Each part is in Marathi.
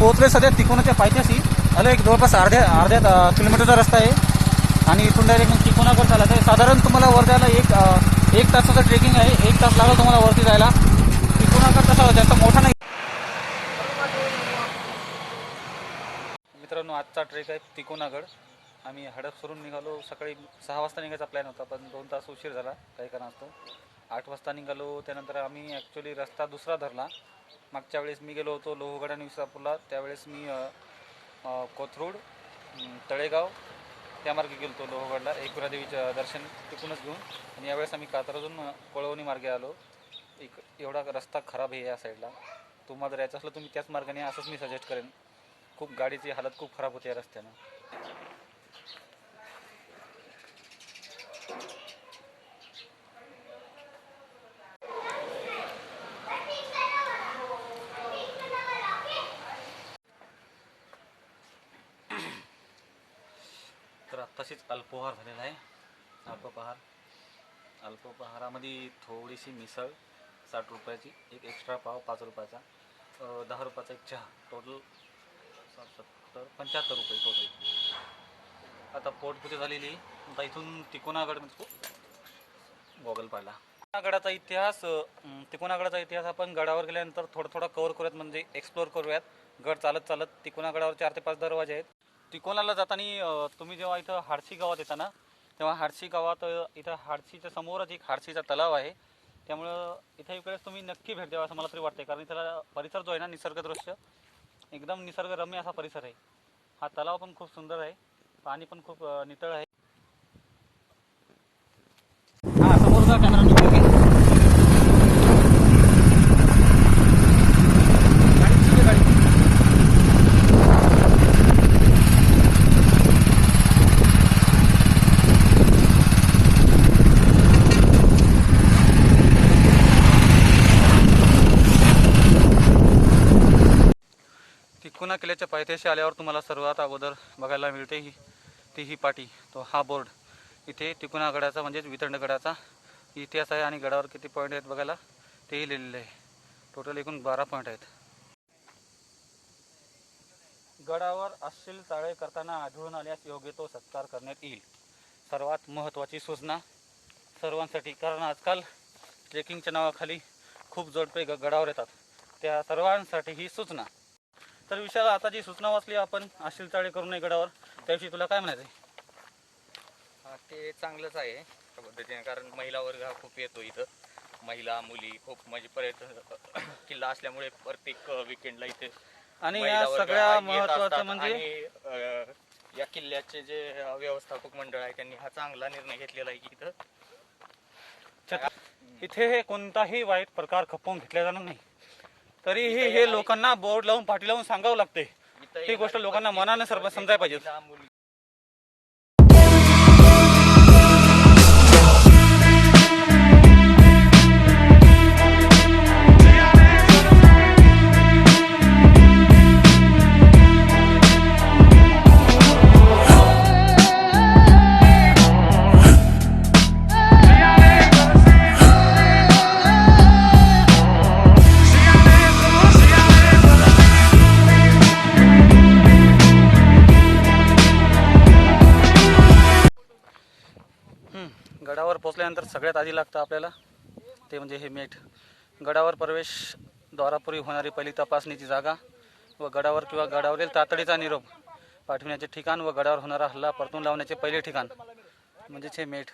पोहोचले सध्या तिकोनाच्या पायथ्याशी. आलं एक जवळपास अर्ध्या अर्ध्या किलोमीटरचा रस्ता आहे. आणि इथून डायरेक्ट तिकोनाकडे चालायचं आहे साधारण तुम्हाला वर जायला एक एक तासाचं ट्रेकिंग आहे. एक तास लागला तुम्हाला वरती जायला. तिकोनाकडे तसा जास्त मोठा नाही. मित्रांनो आजचा ट्रेक आहे तिकोनागड आम्ही हडपसरून निघालो. सकाळी सहा वाजता निघायचा प्लॅन होता पण दोन तास उशीर झाला. काही कारणास्तव. आठ वाजता निघालो. त्यानंतर आम्ही ॲक्च्युली रस्ता दुसरा धरला. मागच्या वेळेस मी गेलो होतो लोहगड आणि विसापूरला. त्यावेळेस मी कोथरूड तळेगाव त्या मार्गे गेलो होतो लोहगडला. एकविरादेवीचं दर्शन तिकूनच घेऊन. आणि यावेळेस आम्ही कात्रजून कोळवणी मार्गे आलो. एक एवढा रस्ता खराब आहे या साईडला. तुम्हाला जर यायचं असलं तुम्ही त्याच मार्गाने असंच मी सजेस्ट करेन. खूप गाडीची हालत खूप खराब होते या रस्त्यानं तर आत्ताशीच अल्पोहार झालेला आहे. अल्पोपहार. अल्पोपहारामध्ये थोडीशी मिसळ साठ रुपयाची एक एक्स्ट्रा पाव पाच रुपयाचा. दहा रुपयाचा एक चहा. टोटल सत्तर पंच्याहत्तर रुपये टोटल आता पोटपुरी झालेली? आता इथून तिकोनागड म्हणजे गोगल पाहिला. गडाचा इतिहास तिकोनागडाचा इतिहास आपण गडावर गेल्यानंतर थोडा थोडा कव्हर करूयात. म्हणजे एक्सप्लोअर करूयात. गड चालत चालत तिकोनागडावर चार ते पाच दरवाजे आहेत. तिकोनाला जाताना तुम्ही जेव्हा इथं हाडशी गावात येता ना तेव्हा हाडशी गावात इथं हाडशीच्या समोरच एक हाडशीचा तलाव आहे. त्यामुळं इथे इकडेच तुम्ही नक्की भेट द्यावा असं मला तरी वाटते कारण इथला परिसर जो आहे ना निसर्गदृश्य एकदम निसर्गरम्य असा परिसर आहे. हा तलाव पण खूप सुंदर आहे. पाणी पण खूप नितळ आहे हा समोरचा कॅमेरा निघतो की गाडी गाडी पूर्ण किल्ल्याच्या पायथ्याशी आल्यावर तुम्हाला सर्वात अगोदर बघायला मिळते ही ती ही पाटी. तो हा बोर्ड. इथे तिकोना गडाचा म्हणजेच वितंड गडाचा इतिहास आहे आणि गडावर किती पॉईंट आहेत बघायला तेही लिहिलेलं आहे. टोटल एकूण बारा पॉईंट आहेत. गडावर अश्लील चाळे करताना आढळून आल्यास योग्य तो सत्कार करण्यात येईल. सर्वात महत्त्वाची सूचना सर्वांसाठी कारण आजकाल ट्रेकिंगच्या नावाखाली खूप जोडपे ग गडावर येतात. त्या सर्वांसाठी ही सूचना. तर विषयाला आता जी सूचना वाचली आपण अश्लील चाळे करू नये गडावर त्याविषयी तुला काय म्हणायचं आहे? हा, ते चांगलंच आहे त्या पद्धतीने कारण महिला वर्ग हा खूप येतो इथं. महिला मुली खूप म्हणजे पर्यटन किल्ला असल्यामुळे प्रत्येक विकेंडला इथे आणि महिला या वर्ग हा सगळ्या येत महत्वाचं असतात. म्हणजे? आणि, अं, या किल्ल्याचे जे अं, व्यवस्थापक मंडळ आहे त्यांनी हा चांगला निर्णय घेतलेला आहे की इथं. छत- इथे हे कोणताही वाईट प्रकार खपवून घेतला जाणार नाही. तरीही हे लोकांना बोर्ड लावून पाठी लावून सांगावं लागते ही गोष्ट लोकांना मनाने सर्व समजायला पाहिजे. सगळ्यात आधी लागतं आपल्याला. ते म्हणजे हे मेठ गडावर प्रवेश द्वारापूर्वी होणारी पहिली तपासणीची जागा व गडावर किंवा गडावरील तातडीचा निरोप पाठविण्याचे ठिकाण व गडावर होणारा हल्ला परतून लावण्याचे पहिले ठिकाण. म्हणजेच हे मेठ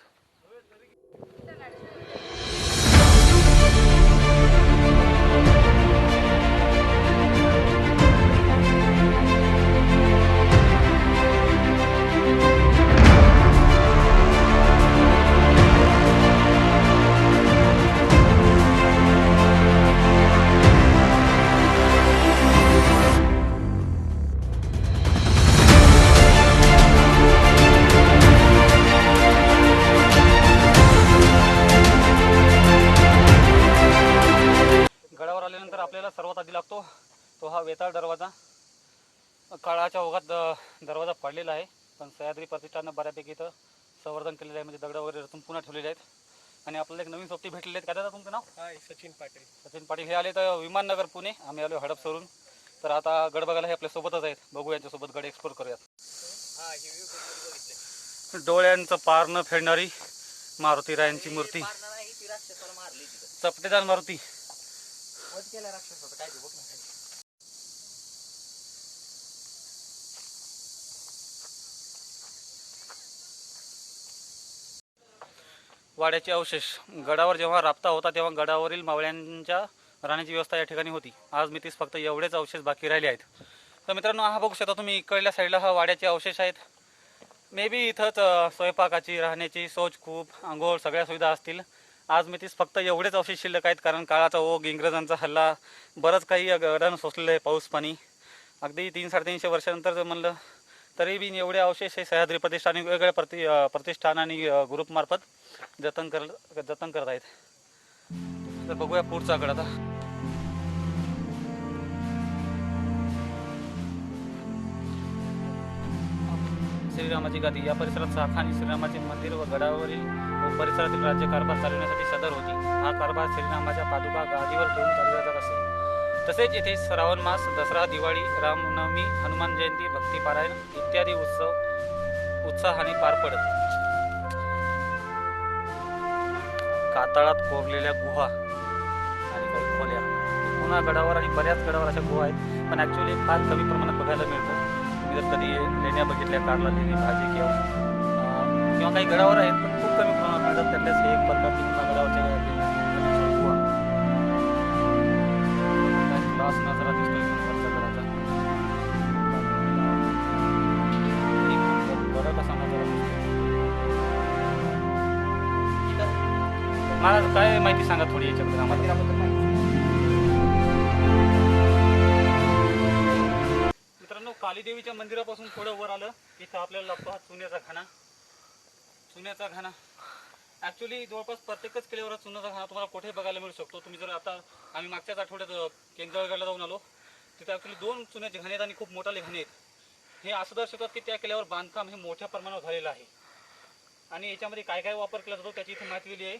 गडावर आल्यानंतर आपल्याला सर्वात आधी लागतो तो हा वेताळ दरवाजा. काळाच्या ओघात दरवाजा पडलेला आहे. पण सह्याद्री प्रतिष्ठानं बऱ्यापैकी इथं संवर्धन केलेलं आहे. म्हणजे दगड वगैरे रचून पुन्हा ठेवलेले आहेत. आणि आपल्याला एक नवीन सोबती भेटलेले आहेत. काय दादा तुमचं नाव? हाय सचिन पाटील. सचिन पाटील. हे आले तर विमाननगर पुणे. आम्ही आलो हडपसरून तर आता गड बघायला हे आपल्या सोबतच आहेत. बघू यांच्यासोबत गड एक्सप्लोर करूयात. डोळ्यांचं पार न फेडणारी मारुती रायांची मूर्ती. चपटेदार मारुती. वध केला राक्षसाचा काय ते बघ ना. वाड्याचे अवशेष. गडावर जेव्हा राबता होता तेव्हा गडावरील मावळ्यांच्या राहण्याची व्यवस्था या ठिकाणी होती. आज मी तीच फक्त एवढेच अवशेष बाकी राहिले आहेत. तर मित्रांनो हा बघू शकता तुम्ही इकडल्या साईडला हा वाड्याचे अवशेष आहेत. मे बी इथंच अ, स्वयंपाकाची राहण्याची सोच खूप आंघोळ सगळ्या सुविधा असतील. आज मी तीच फक्त एवढेच अवशेष शिल्लक आहेत कारण काळाचा ओघ इंग्रजांचा हल्ला बरंच काही गडानं सोसलेलं आहे पाऊस पाणी. अगदी तीन साडेतीनशे वर्षानंतर जर म्हणलं तरी बी एवढे अवशेष हे सह्याद्री प्रतिष्ठान आणि वेगवेगळ्या प्रति प्रतिष्ठान आणि ग्रुपमार्फत जतन कर जतन करत आहेत. तर बघूया पुढचा गड आता. श्रीरामाची गादी. या परिसरात शाखा आणि श्रीरामाचे मंदिर व गडावरील व परिसरातील राज्य कारभार चालवण्यासाठी सदर होती. हा कारभार श्रीरामाच्या पादुका गादीवर ठेवून चालवला जात असे. तसेच येथे श्रावण मास दसरा दिवाळी रामनवमी हनुमान जयंती भक्तीपारायण इत्यादी उत्सव उत्साहाने पार पडत. कातळात कोरलेल्या गुहा आणि काही खोल्या. पुन्हा गडावर आणि बऱ्याच गडावर अशा गुहा आहेत पण ॲक्च्युली फार कमी प्रमाणात बघायला मिळतं जर कधी लेण्या बघितल्या कारला लेणी भाजी किंवा किंवा काही गडावर आहेत पण खूप कमी प्रमाणात मिळतात त्यातल्याच हे एक प्रकारची पुन्हा गडावरच्या गडाची गुहा काय क्लास नजारा दिसतोय. कसा नजारा दिसतोय. मला काय माहिती सांगा थोडी याच्याबद्दल. आम्हाला कालीदेवीच्या मंदिरापासून थोडं वर आलं इथं आपल्याला लागतो हा चुन्याचा खाना चुन्याचा खाना ॲक्च्युली जवळपास प्रत्येकच किल्ल्यावर चुन्याचा खाना तुम्हाला कुठे बघायला मिळू शकतो. तुम्ही जर आता आम्ही मागच्याच आठवड्यात केंद्रगडला जाऊन आलो. तिथे ॲक्च्युली दोन चुन्याचे घाणे आहेत आणि खूप मोठाले घाणे आहेत. हे असं दर्शवतात की त्या किल्ल्यावर बांधकाम हे मोठ्या प्रमाणावर झालेलं आहे. आणि याच्यामध्ये काय काय वापर केला जातो त्याची इथे माहिती दिली आहे.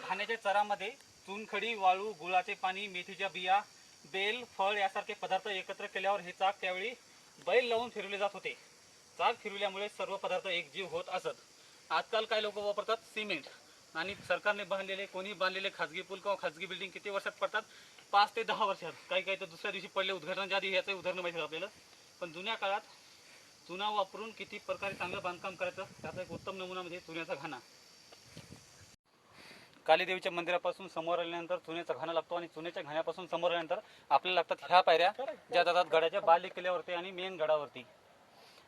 घाण्याच्या चरामध्ये चुनखडी वाळू गुळाचे पाणी मेथीच्या बिया बेल फळ यासारखे पदार्थ एकत्र केल्यावर हे चाक त्यावेळी बैल लावून फिरवले जात होते. चाक फिरवल्यामुळे सर्व पदार्थ एकजीव होत असत. आजकाल काय लोक वापरतात सिमेंट आणि सरकारने बांधलेले कोणी बांधलेले खाजगी पूल किंवा खाजगी बिल्डिंग किती वर्षात पडतात? पाच ते दहा वर्षात. काही काही तर दुसऱ्या दिवशी पडले उद्घाटनाच्या आधी याचं उदाहरण माहिती आपल्याला. पण जुन्या काळात चुना वापरून किती प्रकारे चांगलं बांधकाम करायचं त्याचा एक उत्तम नमुना म्हणजे चुन्याचा घाणा. कालीदेवीच्या मंदिरापासून समोर आल्यानंतर चुन्याचा घाणा लागतो आणि चुन्याच्या घाण्यापासून समोर आल्यानंतर आपल्याला लागतात ह्या पायऱ्या ज्या जातात गडाच्या बाली किल्ल्यावरती आणि मेन गडावरती.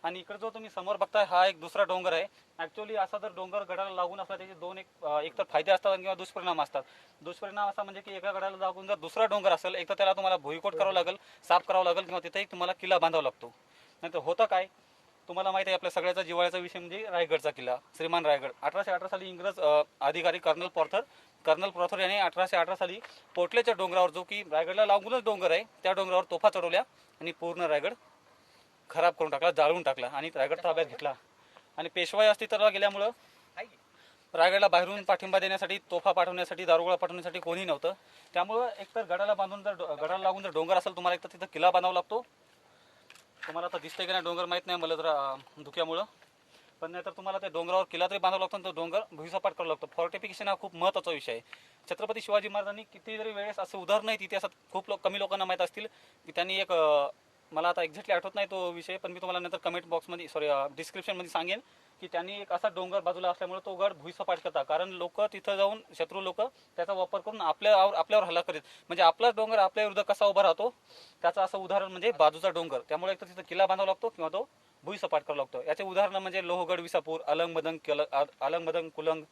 आणि इकडे जो तुम्ही समोर बघताय हा एक दुसरा डोंगर आहे. ऍक्च्युली असा जर डोंगर गडाला लागून असला त्याचे दोन एक एक तर फायदे असतात किंवा दुष्परिणाम असतात. दुष्परिणाम असा म्हणजे की एका गडाला लागून जर दुसरा डोंगर असेल एक तर त्याला तुम्हाला भुईकोट करावं लागेल साफ करावं लागेल किंवा तिथे एक तुम्हाला किल्ला बांधावा लागतो. नाहीतर होतं काय? तुम्हाला माहिती आहे आपल्या सगळ्याचा जिवाळ्याचा विषय म्हणजे रायगडचा किल्ला श्रीमान रायगड. अठराशे अठरा साली इंग्रज अधिकारी कर्नल पॉर्थर कर्नल पॉर्थर यांनी अठराशे अठरा साली पोटलेच्या डोंगरावर जो की रायगडला लागूनच डोंगर आहे त्या डोंगरावर तोफा चढवल्या आणि पूर्ण रायगड खराब करून टाकला जाळून टाकला आणि रायगड ताब्यात घेतला. आणि पेशवाई अस्तित्वाला गेल्यामुळं रायगडला बाहेरून पाठिंबा देण्यासाठी तोफा पाठवण्यासाठी दारुगोळा पाठवण्यासाठी कोणी नव्हतं. त्यामुळं एकतर गडाला बांधून जर डो- गडाला लागून जर डोंगर असेल तुम्हाला एकतर तिथं किल्ला बांधावा लागतो. तुम्हाला आता दिसतंय की नाही डोंगर माहीत नाही मला जरा धुक्यामुळं. पण नाहीतर तुम्हाला त्या डोंगरावर किल्ला तरी बांधावा लागतो आणि तो डोंगर भुईसपाट करावा लागतो. फॉर्टिफिकेशन हा खूप महत्त्वाचा विषय आहे. छत्रपती शिवाजी महाराजांनी किती जरी वेळेस असं उदाहरण आहेत इतिहासात खूप लोक कमी लोकांना माहीत असतील की त्यांनी एक मला आता एक्झॅक्टली आठवत नाही तो विषय पण मी तुम्हाला नंतर कमेंट बॉक्समध्ये सॉरी डिस्क्रिप्शनमध्ये सांगेन. की त्यांनी एक असा डोंगर बाजूला असल्यामुळे तो गड भुईसपाट करता. कारण लोक तिथं जाऊन शत्रू लोक त्याचा वापर करून आपल्यावर आपल्यावर हल्ला करीत. म्हणजे आपलाच डोंगर आपल्या विरुद्ध कसा उभा राहतो त्याचं असं उदाहरण म्हणजे बाजूचा डोंगर. त्यामुळे एक तर तिथं किल्ला बांधावा लागतो किंवा तो भुईसपाट करावा लागतो. याचे उदाहरण म्हणजे लोहगड विसापूर अलंग मदंग अलंग मदंग कुलंग.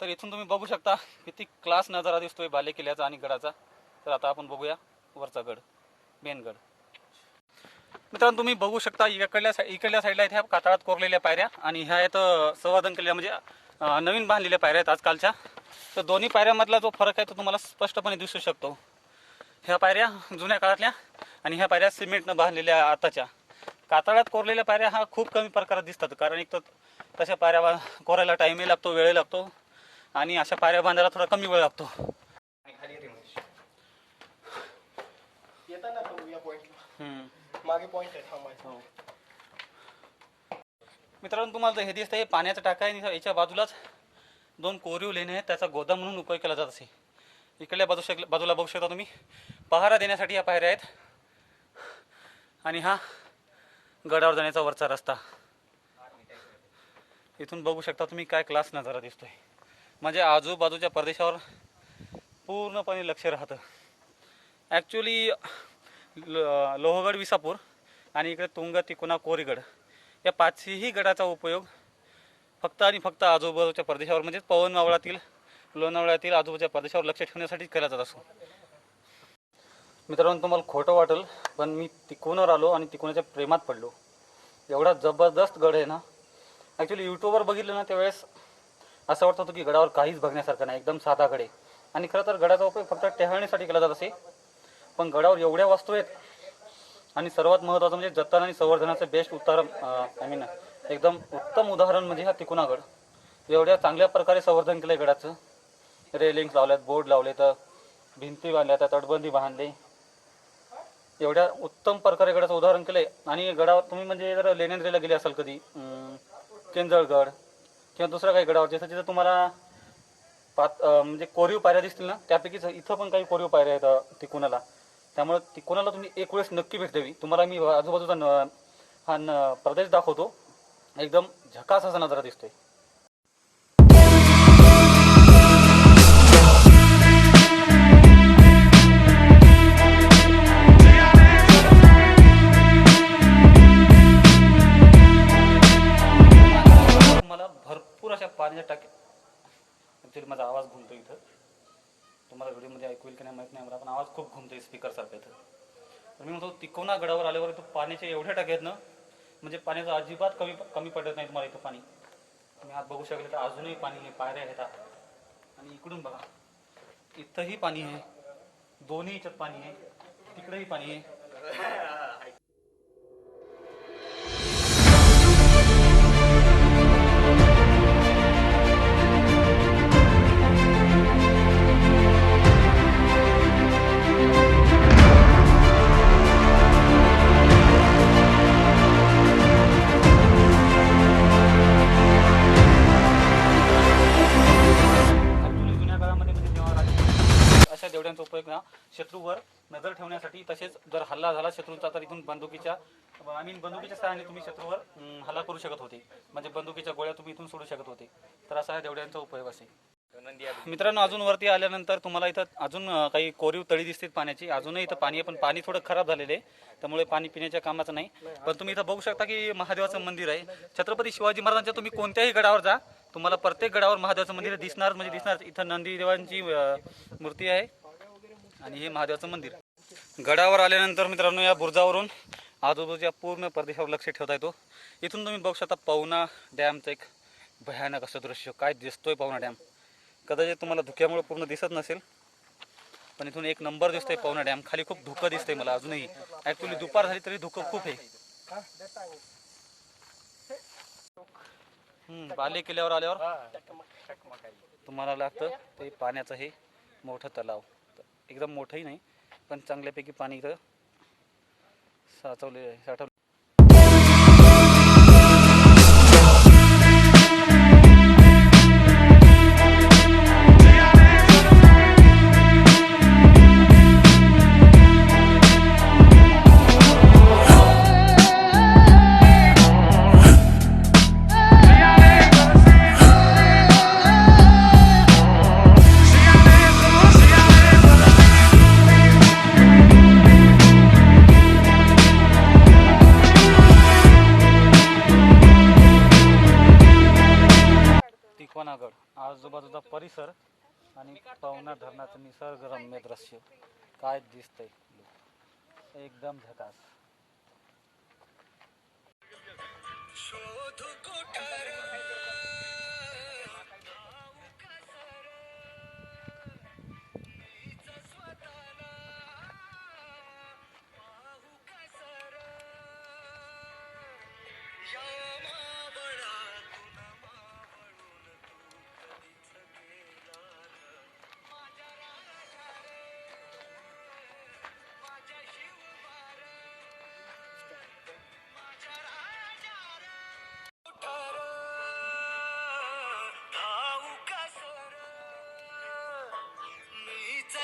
तर इथून तुम्ही बघू शकता किती क्लास नजारा दिसतोय बाले किल्ल्याचा आणि गडाचा. तर आता आपण बघूया वरचा गड मेन गड. मित्रांनो तुम्ही बघू शकता इकडल्या साई- इकडल्या साईडला ह्या कातळात कोरलेल्या पायऱ्या आणि ह्या आहेत संवर्धन केलेल्या म्हणजे नवीन बांधलेल्या पायऱ्या आहेत आजकालच्या. तर दोन्ही पायऱ्यामधला जो फरक आहे तो तुम्हाला स्पष्टपणे दिसू शकतो. ह्या पायऱ्या जुन्या काळातल्या आणि ह्या पायऱ्या सिमेंटनं बांधलेल्या आताच्या. कातळात कोरलेल्या पायऱ्या हा खूप कमी प्रकारात दिसतात कारण एक तर तशा पायऱ्या बा- कोरायला टाईमही लागतो वेळही लागतो आणि अशा पायऱ्या बांधायला थोडा कमी वेळ लागतो. महेश. मागे पॉइंट आहे थांबायचं हो. मित्रांनो तुम्हाला हे दिसतं हे पाण्याचा टाका आहे आणि याच्या बाजूलाच दोन कोरीव लेणे आहेत त्याचा गोदाम म्हणून उपयोग केला जात असे. इकडल्या बाजू शक बाजूला बघू शकता तुम्ही. पहारा देण्यासाठी या पायऱ्या आहेत. आणि हा गडावर जाण्याचा वरचा रस्ता. इथून बघू शकता तुम्ही काय क्लास नजारा दिसतोय. म्हणजे आजूबाजूच्या प्रदेशावर पूर्णपणे लक्ष राहतं. ॲक्च्युली लोहगड विसापूर आणि इकडे तुंग तिकोना कोरीगड या पाचही गडाचा उपयोग फक्त आणि फक्त आजूबाजूच्या प्रदेशावर म्हणजेच पवन मावळातील लोणावळ्यातील आजूबाजूच्या प्रदेशावर लक्ष ठेवण्यासाठी केला जात असतो. मित्रांनो तुम्हाला खोटं वाटेल पण मी तिकोनावर आलो आणि तिकोनाच्या प्रेमात पडलो. एवढा जबरदस्त गड आहे ना. ॲक्च्युली यूट्यूबवर बघितलं ना त्यावेळेस असं वाटत होतं की गडावर काहीच बघण्यासारखं नाही एकदम साधा गड आहे. आणि खरं तर गडाचा उपयोग फक्त टेहळणीसाठी केला जात असे. पण गडावर एवढ्या वस्तू आहेत. आणि सर्वात महत्वाचं म्हणजे जतन आणि संवर्धनाचं बेस्ट उत्तर आय मीन एकदम उत्तम उदाहरण म्हणजे हा तिकुनागड. एवढ्या चांगल्या प्रकारे संवर्धन केलं आहे गडाचं. रेलिंग्स लावल्यात बोर्ड लावले तर भिंती बांधल्या तर तटबंदी बांधली. एवढ्या उत्तम प्रकारे गडाचं उदाहरण केलंय. आणि गडावर तुम्ही म्हणजे जर लेनेंद्रीला गेले असाल कधी केंजळगड किंवा दुसऱ्या काही गडावर जसं तिथं तुम्हाला पात म्हणजे कोरीव पायऱ्या दिसतील ना त्यापैकीच इथं पण काही कोरीव पायऱ्या आहेत तिकुणाला त्यामुळे ती कोणाला तुम्ही एक वेळेस नक्की भेट द्यावी. तुम्हाला मी आजूबाजूचा न हा न प्रदेश दाखवतो. एकदम झकास असा नजारा दिसतोय. तुम्हाला भरपूर अशा पाण्याच्या टाकी ॲक्च्युली माझा आवाज घुमतो इथं. तुम्हाला व्हिडिओमध्ये ऐकू येईल की नाही माहीत नाही मला पण आवाज खूप घुमतोय स्पीकरसारखा इथं. तर मी म्हणतो तिकोना गडावर आल्यावर इथं पाण्याचे एवढे टाके आहेत ना म्हणजे पाण्याचं अजिबात कमी कमी पडत नाही तुम्हाला इथं पाणी. तुम्ही आत बघू शकले तर अजूनही पाणी आहे पायऱ्या आहेत आत. आणि इकडून बघा इथंही पाणी आहे दोन्ही याच्यात पाणी आहे तिकडेही पाणी आहे. देवड्यांचा शत्रूवर नजर ठेवण्यासाठी तसेच जर हल्ला झाला शत्रूचा तर इथून बंदुकीच्या आय मीन बंदुकीच्या सहाय्याने तुम्ही शत्रूवर हल्ला करू शकत होते. म्हणजे बंदुकीच्या गोळ्या तुम्ही इथून सोडू शकत होते. तर असा ह्या देवड्यांचा उपयोग असेल. मित्रांनो अजून वरती आल्यानंतर तुम्हाला इथं अजून काही कोरीव तळी दिसतील पाण्याची. अजूनही इथं पाणी आहे पण पाणी थोडं खराब झालेलं आहे. त्यामुळे पाणी पिण्याच्या कामाचं नाही. पण तुम्ही इथं बघू शकता की महादेवाचं मंदिर आहे. छत्रपती शिवाजी महाराजांच्या तुम्ही कोणत्याही गडावर जा. तुम्हाला प्रत्येक गडावर महादेवाचं मंदिर दिसणार म्हणजे दिसणार इथं नंदी देवांची मूर्ती आहे. आणि हे महादेवाचं मंदिर. गडावर आल्यानंतर मित्रांनो या बुर्जावरून आजूबाजूच्या पूर्ण प्रदेशावर लक्ष ठेवता येतो. इथून तुम्ही बघू शकता पवना डॅमचं एक भयानक असं दृश्य. काय दिसतोय पवना डॅम? कदाचित तुम्हाला धुक्यामुळे पूर्ण दिसत नसेल पण इथून एक नंबर दिसतोय पवना डॅम. खाली खूप धुकं दिसतंय मला अजूनही. ॲक्च्युली दुपार झाली तरी धुकं खूप आहे. बाले किल्ल्यावर आल्यावर तुम्हाला लागतं ते पाण्याचं हे मोठं तलाव. एकदम मोठंही नाही पण चांगल्यापैकी पाणी इथं साचवले साठवले निसर आणि पवना धरणाचं निसर्गरम्य दृश्य. काय दिसतंय? एकदम झकास. शोध कोठार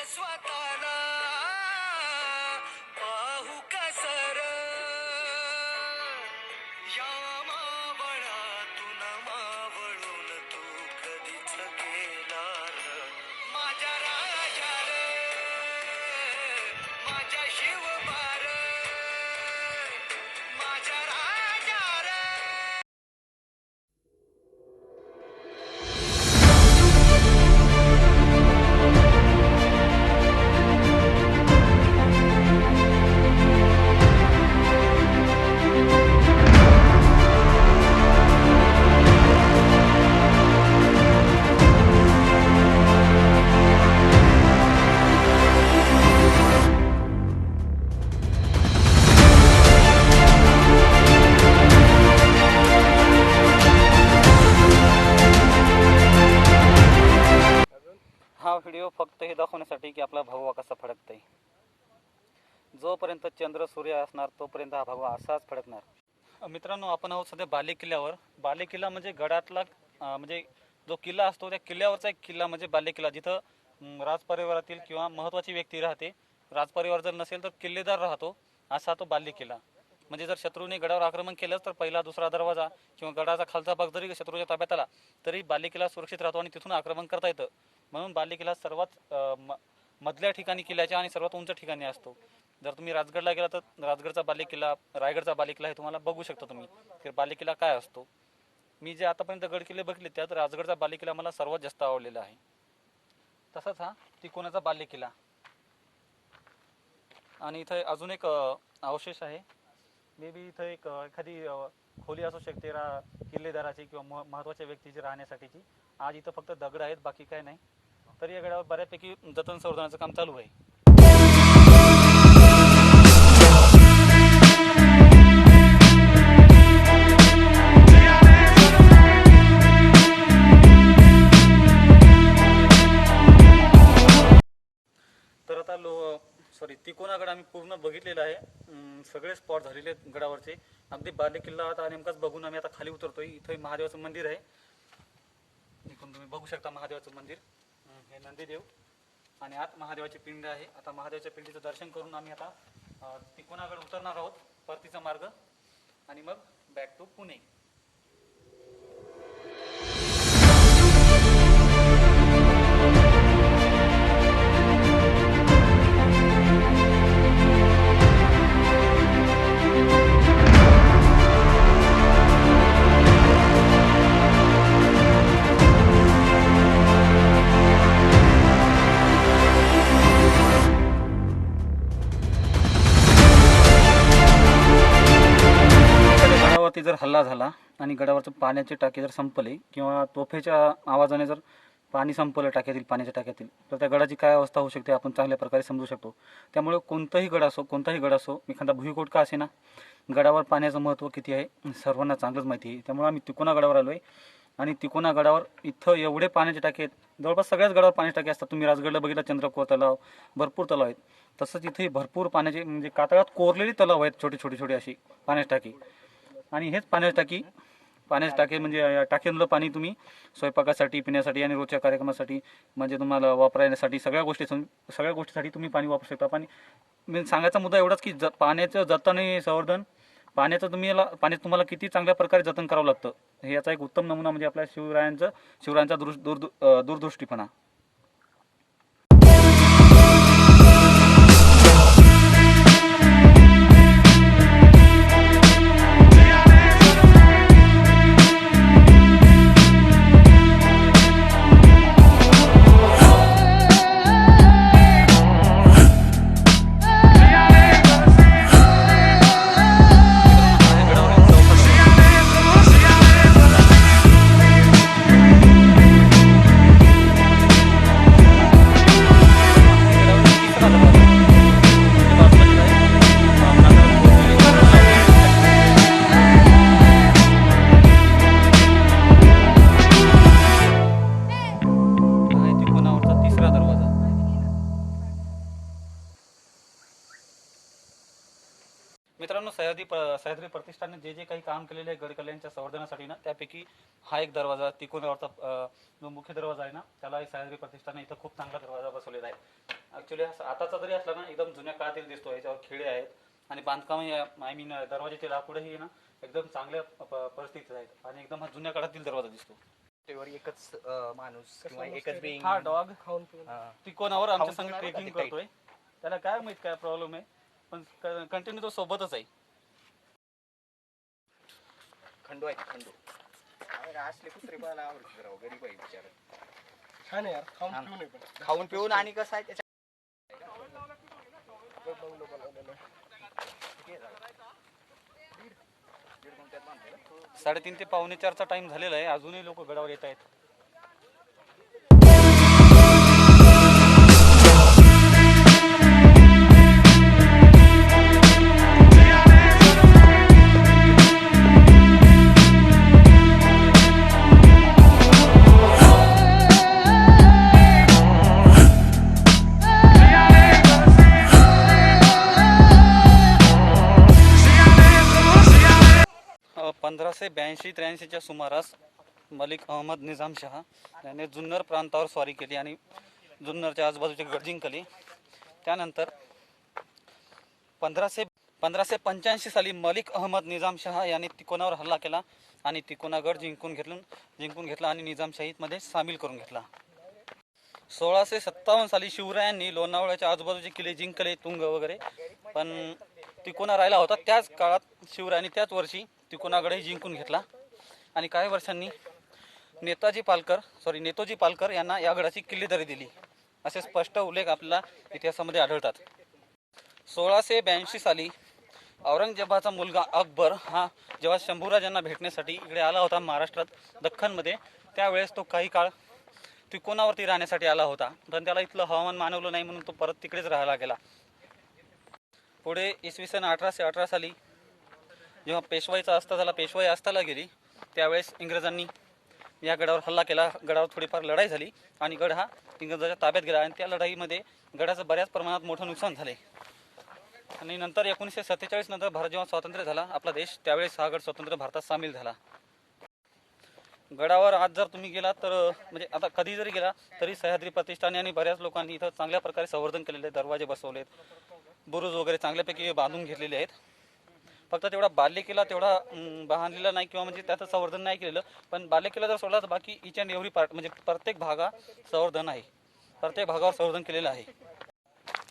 su ataque. फक्त हे दाखवण्यासाठी की आपला भगवा कसा फडकतंय. जोपर्यंत चंद्र सूर्य असणार तोपर्यंत हा भगवा असाच फडकणार. मित्रांनो आपण आहोत सध्या बाले किल्ल्यावर. बाले किल्ला म्हणजे गडातला म्हणजे जो किल्ला असतो त्या किल्ल्यावरचा एक किल्ला म्हणजे बाले किल्ला जिथं राजपरिवारातील किंवा महत्त्वाची व्यक्ती राहते. राजपरिवार जर नसेल तर किल्लेदार राहतो असा तो बाल्य किल्ला. म्हणजे जर शत्रूने गडावर आक्रमण केलंच तर पहिला दुसरा दरवाजा किंवा गडाचा खालचा भाग जरी शत्रूच्या ताब्यात आला तरी बाल्य किल्ला सुरक्षित राहतो आणि तिथून आक्रमण करता येतं. म्हणून बाल्य किल्ला सर्वात म- मधल्या ठिकाणी किल्ल्याच्या आणि सर्वात उंच ठिकाणी असतो. जर तुम्ही राजगडला गेला तर राजगडचा बाल्य किल्ला रायगडचा बाल्य किल्ला हे तुम्हाला बघू शकता तुम्ही. तर बाल्य किल्ला काय असतो? मी जे आतापर्यंत गड किल्ले बघितले त्यात राजगडचा बाल्य किल्ला मला सर्वात जास्त आवडलेला आहे. तसाच हा तिकोणाचा बाल्य किल्ला आणि इथं अजून एक अ, अवशेष आहे. मे बी इथं एक अ, एखादी अ, खोली असू शकते रा किल्लेदाराची किंवा म महत्त्वाच्या व्यक्तीची राहण्यासाठीची. आज इथं फक्त दगड आहेत बाकी काय नाही. तर या गडावर बऱ्यापैकी जतन संवर्धनाचं काम चालू आहे. तर आता लो सॉरी तिकोनागड आम्ही पूर्ण बघितलेला आहे. सगळे स्पॉट झालेले आहेत गडावरचे. अगदी बाले किल्ला आता नेमकाच बघून आम्ही आता खाली उतरतोय. इथं महादेवाचं मंदिर आहे. इकडून तुम्ही बघू शकता महादेवाचं मंदिर. हे नंदीदेव आणि आत महादेवाची पिंड आहे. आता महादेवाच्या पिंडीचं दर्शन करून आम्ही आता तिकोणाकडे उतरणार आहोत? परतीचा मार्ग. आणि मग बॅक टू पुणे. हल्ला झाला आणि गडावरचं पाण्याचे टाके जर संपले किंवा तोफेच्या आवाजाने जर पाणी संपलं टाक्यातील पाण्याच्या टाक्यातील तर त्या गडाची काय अवस्था होऊ शकते आपण चांगल्या प्रकारे समजू शकतो. त्यामुळे कोणताही गड असो कोणताही गड असो एखादा भुईकोट का असेना गडावर पाण्याचं महत्त्व किती आहे सर्वांना चांगलंच माहिती आहे. त्यामुळे आम्ही तिकोना गडावर आलो आहे आणि तिकोना गडावर इथं एवढे पाण्याचे टाके आहेत. जवळपास सगळ्याच गडावर पाण्याचे टाके असतात. तुम्ही राजगडला बघितला चंद्रकोर तलाव भरपूर तलाव आहेत. तसंच इथे भरपूर पाण्याचे म्हणजे कातळात कोरलेली तलाव आहेत छोटे छोटे छोटे अशी पाण्याची टाकी. आणि हेच पाण्याची टाकी. पाण्याची टाकी म्हणजे टाकीमधलं पाणी तुम्ही स्वयंपाकासाठी पिण्यासाठी आणि रोजच्या कार्यक्रमासाठी म्हणजे तुम्हाला वापरण्यासाठी सगळ्या गोष्टी सगळ्या गोष्टीसाठी तुम्ही पाणी वापरू शकता. पाणी मी सांगायचा मुद्दा एवढाच की ज पाण्याचं जतन आणि संवर्धन पाण्याचं तुम्ही याला पाण्यात तुम्हाला किती चांगल्या प्रकारे जतन करावं लागतं हे याचा एक उत्तम नमुना म्हणजे आपल्या शिवरायांचं शिवरायांचा दूर दूर दूरदृष्टीपणा. केलेले आहे गडकल्यांच्या संवर्धनासाठी ना त्यापैकी हा एक दरवाजा तिकोनावरचा जो मुख्य दरवाजा आहे ना त्याला सह्याद्री प्रतिष्ठाने इथं खूप चांगला दरवाजा बसवलेला आहे. ॲक्च्युली आताचा जरी असला ना एकदम जुन्या काळातील दिसतो याच्यावर खिळे आहेत आणि बांधकाम आय मीन दरवाजाचे लाकूडही ना एकदम चांगल्या परिस्थितीत आहेत आणि एकदम हा जुन्या काळातील दरवाजा दिसतो. एकच माणूस किंवा एकच हा डॉग हा. तिकोनावर आमच्या संग ट्रेकिंग करतोय. त्याला काय माहीत काय प्रॉब्लेम आहे पण कंटिन्यू तो सोबतच आहे. खंडू आहे खंडू. अरे असले कुत्रे पाहायला आवडते राव गरीब आहे बिचारा. छान आहे यार खाऊन हा. पिऊन आहे पण. खाऊन पिऊन आणि कसं आहे त्याच्या बंगलो बनवलेलं आहे. साडेतीन ते पावणे चारचा टाइम झालेला आहे. अजूनही लोक गडावर येत आहेत. पंधराशे ब्याऐंशी त्र्याऐंशीच्या सुमारास मलिक अहमद निजामशहा याने जुन्नर प्रांतावर स्वारी केली आणि जुन्नरच्या आजूबाजूचे गड जिंकले त्यानंतर पंधराशे पंधराशे पंच्याऐंशी साली मलिक अहमद निजामशहा यांनी तिकोनावर हल्ला केला आणि तिकोनागड जिंकून घेतून जिंकून घेतला आणि निजामशाहीमध्ये सामील करून घेतला. सोळाशे सत्तावन्न साली शिवरायांनी लोणावळ्याच्या आजूबाजूचे किल्ले जिंकले तुंग वगैरे. पण तिकोना राहिला होता. त्याच काळात शिवरायांनी त्याच वर्षी तिकोनागडही जिंकून घेतला. आणि काही वर्षांनी नेताजी पालकर सॉरी नेतोजी पालकर यांना या गडाची किल्लेदारी दिली. असे स्पष्ट उल्लेख आपल्याला इतिहासामध्ये आढळतात. सोळाशे ब्याऐंशी साली औरंगजेबाचा मुलगा अकबर हा जेव्हा शंभूराजांना भेटण्यासाठी इकडे आला होता महाराष्ट्रात दख्खनमध्ये त्यावेळेस तो काही काळ तिकोनावरती राहण्यासाठी आला होता. पण त्याला इथलं हवामान मानवलं नाही म्हणून तो परत तिकडेच राहायला गेला. पुढे इसवी सन अठराशे अठरा साली जेव्हा पेशवाईचा अस्ता झाला पेशवाई अस्ताला गेली त्यावेळेस इंग्रजांनी या गडावर हल्ला केला. गडावर थोडीफार लढाई झाली आणि गड हा इंग्रजाच्या ताब्यात गेला आणि त्या लढाईमध्ये गडाचं बऱ्याच प्रमाणात मोठं नुकसान झाले आणि नंतर एकोणीसशे सत्तेचाळीस नंतर भारत जेव्हा स्वातंत्र्य झाला आपला देश त्यावेळेस हा गड स्वतंत्र भारतात सामील झाला. गडावर आज जर तुम्ही गेलात तर म्हणजे आता कधी जरी गेला तरी सह्याद्री प्रतिष्ठाने आणि बऱ्याच लोकांनी इथं चांगल्या प्रकारे संवर्धन केलेले आहे दरवाजे बसवलेत. बुरुज वगैरे चांगल्यापैकी बांधून घेतलेले आहेत. फक्त तेवढा बालेकिल्ला तेवढा बहानलेला बांधलेला नाही किंवा म्हणजे त्याचं संवर्धन नाही केलेलं. पण बालेकिल्ला जर सोडला तर बाकी इच अँड एव्हरी पार्ट म्हणजे प्रत्येक भागा संवर्धन आहे. प्रत्येक भागावर संवर्धन केलेलं आहे.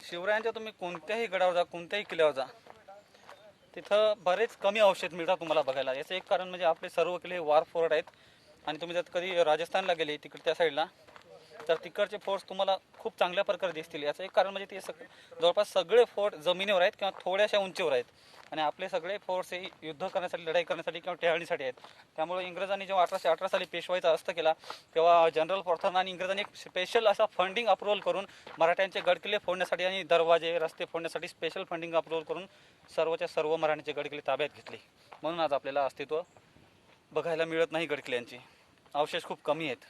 शिवरायांच्या तुम्ही कोणत्याही गडावर जा कोणत्याही किल्ल्यावर जा. तिथं बरेच कमी औषध मिळतात तुम्हाला बघायला. याचं एक कारण म्हणजे आपले सर्व किल्ले वार फोर्ट आहेत. आणि तुम्ही जर कधी राजस्थानला गेले तिकडे त्या साईडला तर तिकडचे फोर्ट्स तुम्हाला खूप चांगल्या प्रकारे दिसतील. याचं एक कारण म्हणजे ते सग जवळपास सगळे फोर्ट जमिनीवर आहेत किंवा थोड्याशा उंचीवर आहेत. आणि आपले सगळे फोर्स हे युद्ध करण्यासाठी लढाई करण्यासाठी किंवा टेहळणीसाठी आहेत. त्यामुळे इंग्रजांनी जेव्हा अठराशे अठरा साली पेशवाईचा अस्त केला तेव्हा जनरल पॉर्थन आणि इंग्रजांनी एक स्पेशल असा फंडिंग अप्रुव्हल करून मराठ्यांचे गडकिल्ले फोडण्यासाठी आणि दरवाजे रस्ते फोडण्यासाठी स्पेशल फंडिंग अप्रुव्हल करून सर्वच्या सर्व मराठ्यांचे गडकिल्ले ताब्यात घेतले. म्हणून आज आपल्याला अस्तित्व बघायला मिळत नाही गडकिल्ल्यांची. अवशेष खूप कमी आहेत.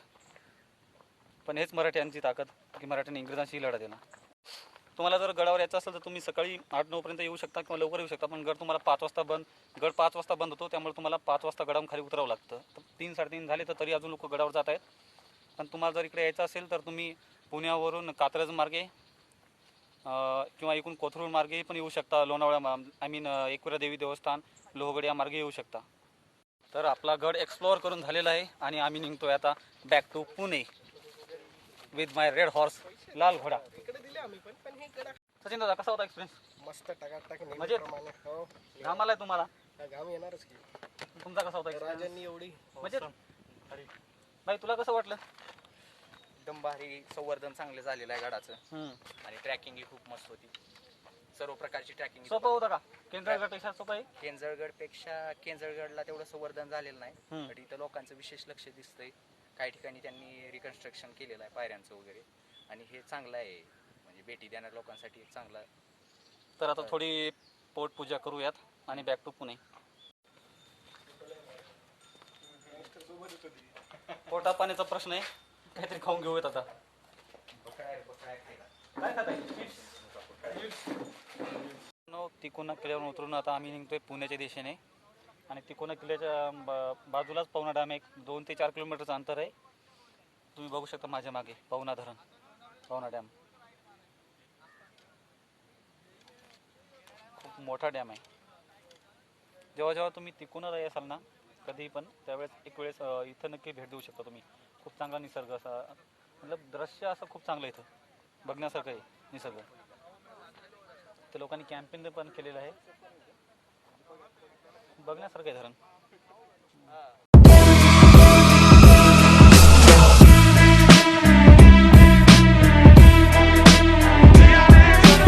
पण हेच मराठ्यांची ताकद की मराठ्यांनी इंग्रजांशी लढा देणार तुम्हाला जर गडावर यायचं असेल तर तुम्ही सकाळी आठ नऊपर्यंत येऊ शकता किंवा लवकर येऊ शकता पण गड तुम्हाला पाच वाजता बंद गड पाच वाजता बंद होतो त्यामुळे तुम्हाला पाच वाजता गडावरून खाली उतरावं लागतं. तर तीन साडेतीन झाले तर तरी अजून लोक गडावर जात आहेत. पण तुम्हाला जर इकडे यायचं असेल तर तुम्ही पुण्यावरून कात्रज मार्गे किंवा एकूण कोथरूड मार्गे पण येऊ शकता लोणावळा आय मीन एकविरा देवी देवस्थान लोहगड या मार्गे येऊ शकता. तर आपला गड एक्सप्लोअर करून झालेला आहे आणि आम्ही निघतोय आता back to Pune. With my red horse लाल घोडा. सचिन दादा कसा होता एक्सपिरियन्स मस्त टाकाटाक मजेत? नेहमीप्रमाणे हो. घाम आलाय तुम्हाला? हा, घाम येणारच की. तुमचा कसा होता राजांनी एवढी मजेत? भाई तुला कसं वाटलं? एकदम भारी संवर्धन चांगलं झालेलं आहे गडाचं. हम्म. आणि ट्रॅकिंग ही खूप मस्त होती. सर्व प्रकारची ट्रॅकिंग सोपं होतं का? केंद्रगडपेक्षा सोपं आहे? केंजळगडपेक्षा केंजळगडला तेवढं संवर्धन झालेलं नाही. हम्म. पण इथं लोकांचं विशेष लक्ष दिसतंय. काही ठिकाणी त्यांनी रिकन्स्ट्रक्शन केलेलं आहे पायऱ्यांचं वगैरे आणि हे चांगलं आहे म्हणजे भेटी देणाऱ्या लोकांसाठी चांगलं तर आता थोडी पोटपूजा करूयात आणि बॅक टू पुणे पोटा पाण्याचा प्रश्न आहे काहीतरी खाऊन घेऊयात आता काय खात तिकोना उतरून आता आम्ही निघतोय पुण्याच्या दिशेने आणि तिकोना किल्ल्याच्या बाजूलाच पवना डॅम एक दोन ते चार किलोमीटरचं अंतर आहे. तुम्ही बघू शकता माझ्या मागे पवना धरण पवना डॅम. खूप मोठा डॅम आहे. जेव्हा जेव्हा तुम्ही तिकोनाला असाल ना कधीही पण त्यावेळेस एक वेळेस इथं नक्की भेट देऊ शकता तुम्ही. खूप चांगला निसर्ग असा मतलब दृश्य असं खूप चांगलं इथं. बघण्यासारखं आहे निसर्ग. तर लोकांनी कॅम्पिंग पण केलेलं आहे. बघण्यासारखं आहे धरण.